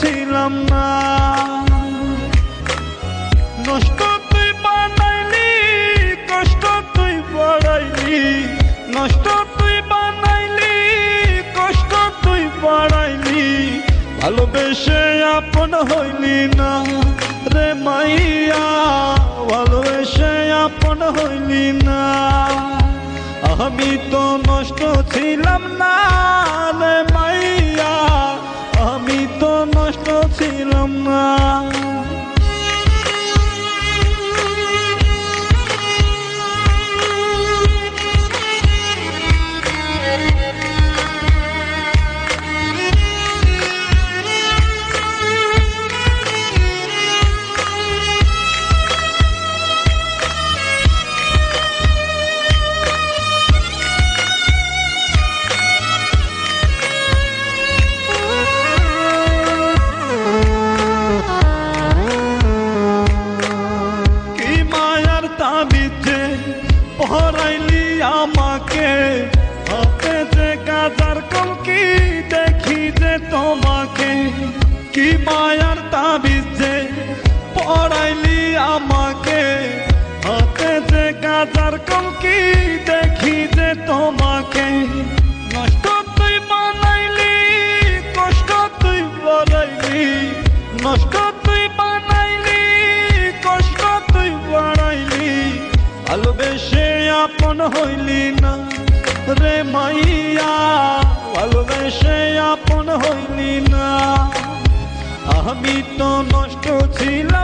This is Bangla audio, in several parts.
ছিলাম না। নষ্ট তুই বানাইলি, কষ্ট তুই বাড়াইলি। নষ্ট তুই বানাইলি, কষ্ট তুই বাড়াইলি। ভালোবেসে আপন হইলি না রে মাইয়া, ভালোবেসে আপন হইলি না। আমি তো নষ্ট ছিলাম না রে মাইয়া। ছিলাম কি মায়ার তাবিজে পড়াইলি আমাকে? হাতে যে গাজার কি দেখি যে তোমাকে। আমি তো নষ্ট ছিলাম।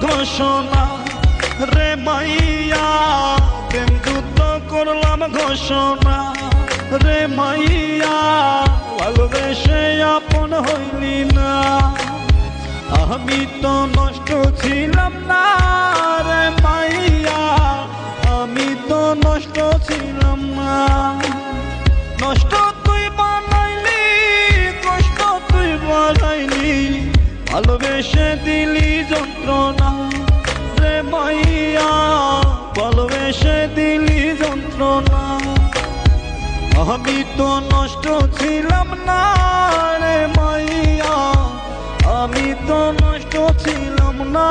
ঘোষণা। রে মাইয়া প্রেম করলাম ঘোষণা। রে মাইয়া, ভালোবেসে আপন হইলি না। আমি তো নষ্ট ছিলাম না, রে মাইয়া। আমি তো নষ্ট ছিলাম না। নষ্ট ভালোবেসে দিলি যন্ত্রণা রে মাইয়া, ভালোবেসে দিলি যন্ত্রণা। আমি তো নষ্ট ছিলাম না রে মাইয়া, আমি তো নষ্ট ছিলাম না।